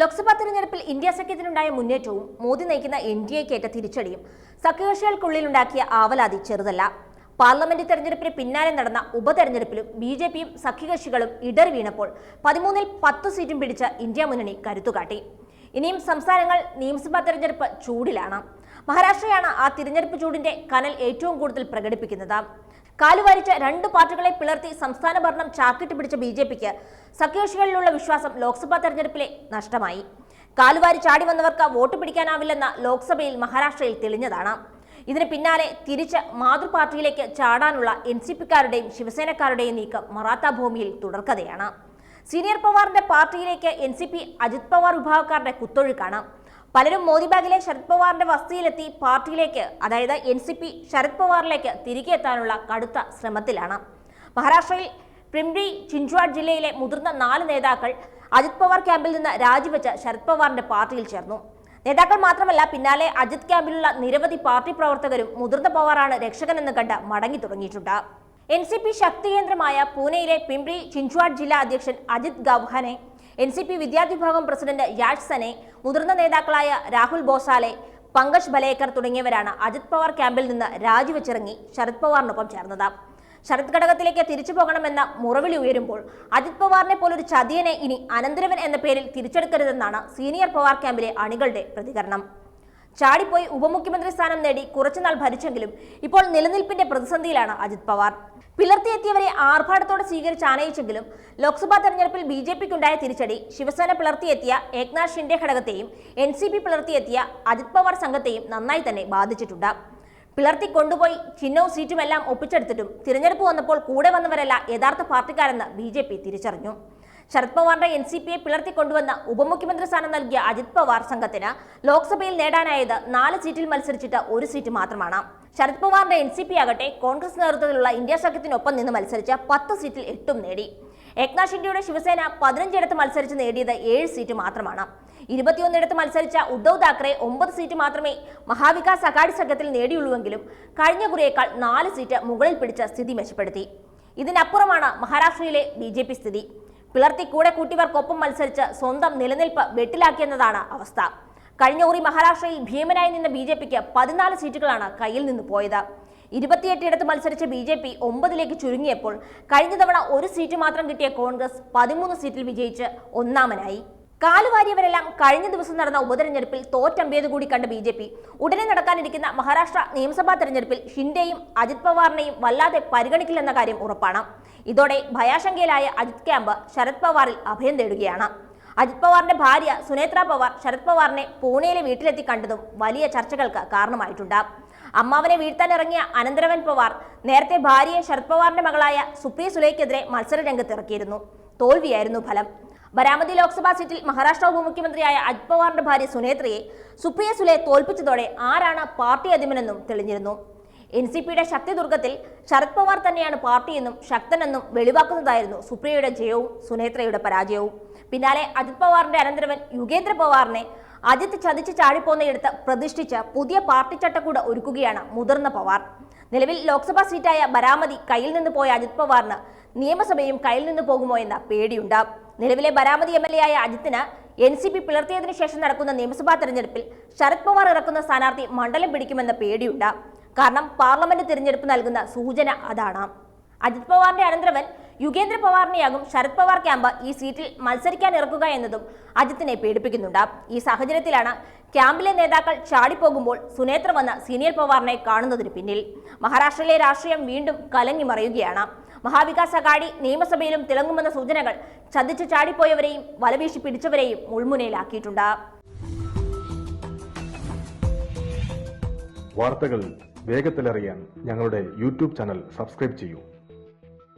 ലോക്സഭാ തെരഞ്ഞെടുപ്പിൽ ഇന്ത്യ സഖ്യത്തിനുണ്ടായ മുന്നേറ്റവും മോദി നയിക്കുന്ന N D എക്കേറ്റ തിരിച്ചടിയും സഖ്യകക്ഷികൾക്കുള്ളിലുണ്ടാക്കിയ ആവലാതി ചെറുതല്ല. പാർലമെന്റ് തെരഞ്ഞെടുപ്പിന് പിന്നാലെ നടന്ന ഉപതെരഞ്ഞെടുപ്പിലും ബി ജെ പിയും സഖ്യകക്ഷികളും ഇടറി വീണപ്പോൾ പതിമൂന്നിൽ പത്ത് സീറ്റും പിടിച്ച ഇന്ത്യ മുന്നണി കരുത്തുകാട്ടി. ഇനിയും സംസ്ഥാനങ്ങൾ നിയമസഭാ തെരഞ്ഞെടുപ്പ് ചൂടിലാണ്. മഹാരാഷ്ട്രയാണ് ആ തിരഞ്ഞെടുപ്പ് ചൂടിന്റെ കനൽ ഏറ്റവും കൂടുതൽ പ്രകടിപ്പിക്കുന്നത്. കാലുവാരിച്ച രണ്ട് പാർട്ടികളെ പിളർത്തി സംസ്ഥാന ഭരണം ചാക്കിട്ട് പിടിച്ച ബി ജെ പിക്ക് സഖ്യകക്ഷികളിലുള്ള വിശ്വാസം ലോക്സഭാ തെരഞ്ഞെടുപ്പിലെ നഷ്ടമായി. കാലുവാരി ചാടി വന്നവർക്ക് വോട്ട് പിടിക്കാനാവില്ലെന്ന ലോക്സഭയിൽ മഹാരാഷ്ട്രയിൽ തെളിഞ്ഞതാണ്. ഇതിന് പിന്നാലെ തിരിച്ച് മാതൃപാർട്ടിയിലേക്ക് ചാടാനുള്ള എൻ സി പിക്കാരുടെയും ശിവസേനക്കാരുടെയും നീക്കം മറാത്ത ഭൂമിയിൽ തുടർക്കഥയാണ്. സീനിയർ പവാറിന്റെ പാർട്ടിയിലേക്ക് N C P Ajit Pawar വിഭാഗക്കാരുടെ കുത്തൊഴുക്കാണ്. പലരും മോദി ബാഗിലെ ശരത് പവാറിന്റെ വസതിയിലെത്തി പാർട്ടിയിലേക്ക് അതായത് എൻ സി പി ശരത് പവാറിലേക്ക് തിരികെ എത്താനുള്ള കടുത്ത ശ്രമത്തിലാണ്. മഹാരാഷ്ട്രയിൽ പ്രിംരി ചിൻച്വാഡ് ജില്ലയിലെ മുതിർന്ന നാല് നേതാക്കൾ അജിത് പവാർ ക്യാമ്പിൽ നിന്ന് രാജിവെച്ച് ശരത് പവാറിന്റെ പാർട്ടിയിൽ ചേർന്നു. നേതാക്കൾ മാത്രമല്ല പിന്നാലെ അജിത് ക്യാമ്പിലുള്ള നിരവധി പാർട്ടി പ്രവർത്തകരും മുതിർന്ന പവാറാണ് രക്ഷകനെന്ന് കണ്ട് മടങ്ങി തുടങ്ങിയിട്ടുണ്ട്. എൻ സി പി ശക്തി കേന്ദ്രമായ പൂനെയിലെ പിംപ്രി ചിൻച്വാഡ് ജില്ലാ അധ്യക്ഷൻ Ajit Gavhane N C P വിദ്യാർത്ഥി വിഭാഗം പ്രസിഡന്റ് യാഷ് സനെ മുതിർന്ന നേതാക്കളായ രാഹുൽ ബോസാലെ പങ്കജ് ബലേക്കർ തുടങ്ങിയവരാണ് അജിത് പവാർ ക്യാമ്പിൽ നിന്ന് രാജിവെച്ചിറങ്ങി ശരത് പവാറിനൊപ്പം ചേർന്നത്. ശരത് ഘടകത്തിലേക്ക് തിരിച്ചു പോകണമെന്ന മുറവിളി ഉയരുമ്പോൾ അജിത് പവാറിനെ പോലൊരു ചതിയനെ ഇനി അനന്തരവൻ എന്ന പേരിൽ തിരിച്ചെടുക്കരുതെന്നാണ് സീനിയർ പവാർ ക്യാമ്പിലെ അണികളുടെ പ്രതികരണം. ചാടിപ്പോയി ഉപമുഖ്യമന്ത്രി സ്ഥാനം നേടി കുറച്ചുനാൾ ഭരിച്ചെങ്കിലും ഇപ്പോൾ നിലനിൽപ്പിന്റെ പ്രതിസന്ധിയിലാണ് അജിത് പവാർ. പിളർത്തിയെത്തിയവരെ ആർഭാടത്തോടെ സ്വീകരിച്ച് ആനയിച്ചെങ്കിലും ലോക്സഭാ തെരഞ്ഞെടുപ്പിൽ ബി ജെ പിക്കുണ്ടായ തിരിച്ചടി ശിവസേന പിളർത്തിയെത്തിയ ഏക്നാഥ് ഷിൻഡെ ഘടകത്തെയും എൻ സി പി പിളർത്തിയെത്തിയ അജിത് പവാർ സംഘത്തെയും നന്നായി തന്നെ ബാധിച്ചിട്ടുണ്ട്. പിളർത്തി കൊണ്ടുപോയി ചിഹ്നവും സീറ്റുമെല്ലാം ഒപ്പിച്ചെടുത്തിട്ടും തിരഞ്ഞെടുപ്പ് വന്നപ്പോൾ കൂടെ വന്നവരല്ല യഥാർത്ഥ പാർട്ടിക്കാരെന്ന് ബി തിരിച്ചറിഞ്ഞു. ശരത് പവാറിന്റെ എൻ സി പിയെ പിളർത്തി കൊണ്ടുവന്ന ഉപമുഖ്യമന്ത്രി സ്ഥാനം നൽകിയ അജിത് പവാർ സംഘത്തിന് ലോക്സഭയിൽ നേടാനായത് നാല് സീറ്റിൽ മത്സരിച്ചിട്ട് ഒരു സീറ്റ് മാത്രമാണ്. ശരത് പവാറിന്റെ എൻ സി പി ആകട്ടെ കോൺഗ്രസ് നേതൃത്വത്തിലുള്ള ഇന്ത്യ സഖ്യത്തിനൊപ്പം നിന്ന് മത്സരിച്ച പത്ത് സീറ്റിൽ എട്ടും നേടി. ഏക്നാഥ് ഷിൻഡെയുടെ ശിവസേന പതിനഞ്ചിടത്ത് മത്സരിച്ച് നേടിയത് ഏഴ് സീറ്റ് മാത്രമാണ്. ഇരുപത്തിയൊന്നിടത്ത് മത്സരിച്ച ഉദ്ധവ് താക്കറെ ഒമ്പത് സീറ്റ് മാത്രമേ മഹാവികാസ് അഘാടി സംഘത്തിൽ നേടിയുള്ളൂവെങ്കിലും കഴിഞ്ഞ കുറിയേക്കാൾ നാല് സീറ്റ് മുകളിൽ പിടിച്ച സ്ഥിതി മെച്ചപ്പെടുത്തി. ഇതിനപ്പുറമാണ് മഹാരാഷ്ട്രയിലെ ബി സ്ഥിതി. പിളർത്തി കൂടെ കൂട്ടിയവർക്കൊപ്പം മത്സരിച്ച് സ്വന്തം നിലനിൽപ്പ് വെട്ടിലാക്കിയെന്നതാണ് അവസ്ഥ. കഴിഞ്ഞ കുറി മഹാരാഷ്ട്രയിൽ ഭീമനായി നിന്ന ബി ജെ പിക്ക് പതിനാല് സീറ്റുകളാണ് കയ്യിൽ നിന്ന് പോയത്. ഇരുപത്തിയെട്ടിടത്ത് മത്സരിച്ച ബി ജെ പി ഒമ്പതിലേക്ക് ചുരുങ്ങിയപ്പോൾ കഴിഞ്ഞ തവണ ഒരു സീറ്റ് മാത്രം കിട്ടിയ കോൺഗ്രസ് പതിമൂന്ന് സീറ്റിൽ വിജയിച്ച് ഒന്നാമനായി. കാലുവാരിയവരെല്ലാം കഴിഞ്ഞ ദിവസം നടന്ന ഉപതെരഞ്ഞെടുപ്പിൽ തോറ്റമ്പിയത് കൂടി കണ്ട ബി ജെ പി. ഉടനെ നടക്കാനിരിക്കുന്ന മഹാരാഷ്ട്ര നിയമസഭാ തെരഞ്ഞെടുപ്പിൽ ഷിൻഡെയും അജിത് പവാറിനെയും വല്ലാതെ പരിഗണിക്കില്ലെന്ന കാര്യം ഉറപ്പാണ്. ഇതോടെ ഭയാശങ്കയിലായ അജിത് ക്യാമ്പ് ശരത് പവാറിൽ അഭയം തേടുകയാണ്. അജിത് പവാറിന്റെ ഭാര്യ സുനേത്ര പവാർ ശരത് പവാറിനെ പൂനെയിലെ വീട്ടിലെത്തി കണ്ടതും വലിയ ചർച്ചകൾക്ക് കാരണമായിട്ടുണ്ട്. അമ്മാവനെ വീഴ്ത്താൻ ഇറങ്ങിയ അനന്തരവൻ പവാർ നേരത്തെ ഭാര്യയെ ശരത് പവാറിന്റെ മകളായ സുപ്രിയ സുലൈക്കെതിരെ മത്സര രംഗത്തിറക്കിയിരുന്നു തോൽവിയായിരുന്നു ഫലം. ബരാമതി ലോക്സഭാ സീറ്റിൽ മഹാരാഷ്ട്ര ഉപമുഖ്യമന്ത്രിയായ അജിത് പവാറിന്റെ ഭാര്യ സുനേത്രയെ സുപ്രിയ സുലെ തോൽപ്പിച്ചതോടെ ആരാണ് പാർട്ടി അധിപനെന്നും തെളിഞ്ഞിരുന്നു. എൻ സി പിയുടെ ശക്തിദുർഗത്തിൽ ശരത് പവാർ തന്നെയാണ് പാർട്ടിയെന്നും ശക്തനെന്നും വെളിവാക്കുന്നതായിരുന്നു സുപ്രിയയുടെ ജയവും സുനേത്രയുടെ പരാജയവും. പിന്നാലെ അജിത് പവാറിന്റെ അനന്തരവൻ യുഗേന്ദ്ര പവാറിനെ അജിത് ചതിച്ച് ചാടിപ്പോന്നയിടത്ത് പ്രതിഷ്ഠിച്ച് പുതിയ പാർട്ടി ചട്ടക്കൂട് ഒരുക്കുകയാണ് മുതിർന്ന പവാർ. നിലവിൽ ലോക്സഭാ സീറ്റായ ബരാമതി കയ്യിൽ നിന്ന് പോയ അജിത് പവാറിന് നിയമസഭയും കയ്യിൽ നിന്ന് പോകുമോ എന്ന പേടിയുണ്ട്. നിലവിലെ ബരാമതി എം എൽ എ ആയ അജിത്തിന് എൻ സി പി പിളർത്തിയതിനു ശേഷം നടക്കുന്ന നിയമസഭാ തെരഞ്ഞെടുപ്പിൽ ശരത് പവാർ ഇറക്കുന്ന സ്ഥാനാർത്ഥി മണ്ഡലം പിടിക്കുമെന്ന പേടിയുണ്ട്. കാരണം പാർലമെന്റ് തിരഞ്ഞെടുപ്പ് നൽകുന്ന സൂചന അതാണ്. അജിത് പവാറിന്റെ അനന്തരവൻ യുഗേന്ദ്ര പവാറിനെയാകും ശരത് പവാർ ക്യാമ്പ് ഈ സീറ്റിൽ മത്സരിക്കാൻ ഇറക്കുക എന്നതും അജിത്തിനെ പേടിപ്പിക്കുന്നുണ്ട്. ഈ സാഹചര്യത്തിലാണ് ക്യാമ്പിലെ നേതാക്കൾ ചാടിപ്പോകുമ്പോൾ സുനേത്ര വന്ന സീനിയർ പവാറിനെ കാണുന്നതിന് പിന്നിൽ. മഹാരാഷ്ട്രയിലെ രാഷ്ട്രീയം വീണ്ടും കലങ്ങി മറയുകയാണ്. മഹാവികാസ് അഘാടി നിയമസഭയിലും തിളങ്ങുമെന്ന സൂചനകൾ ചതിച്ചു ചാടിപ്പോയവരെയും വലവീശി പിടിച്ചവരെയും മുൾമുനയിലാക്കിയിട്ടുണ്ട്. വാർത്തകൾ വേഗത്തിലറിയാൻ ഞങ്ങളുടെ യൂട്യൂബ് ചാനൽ സബ്സ്ക്രൈബ് ചെയ്യൂ.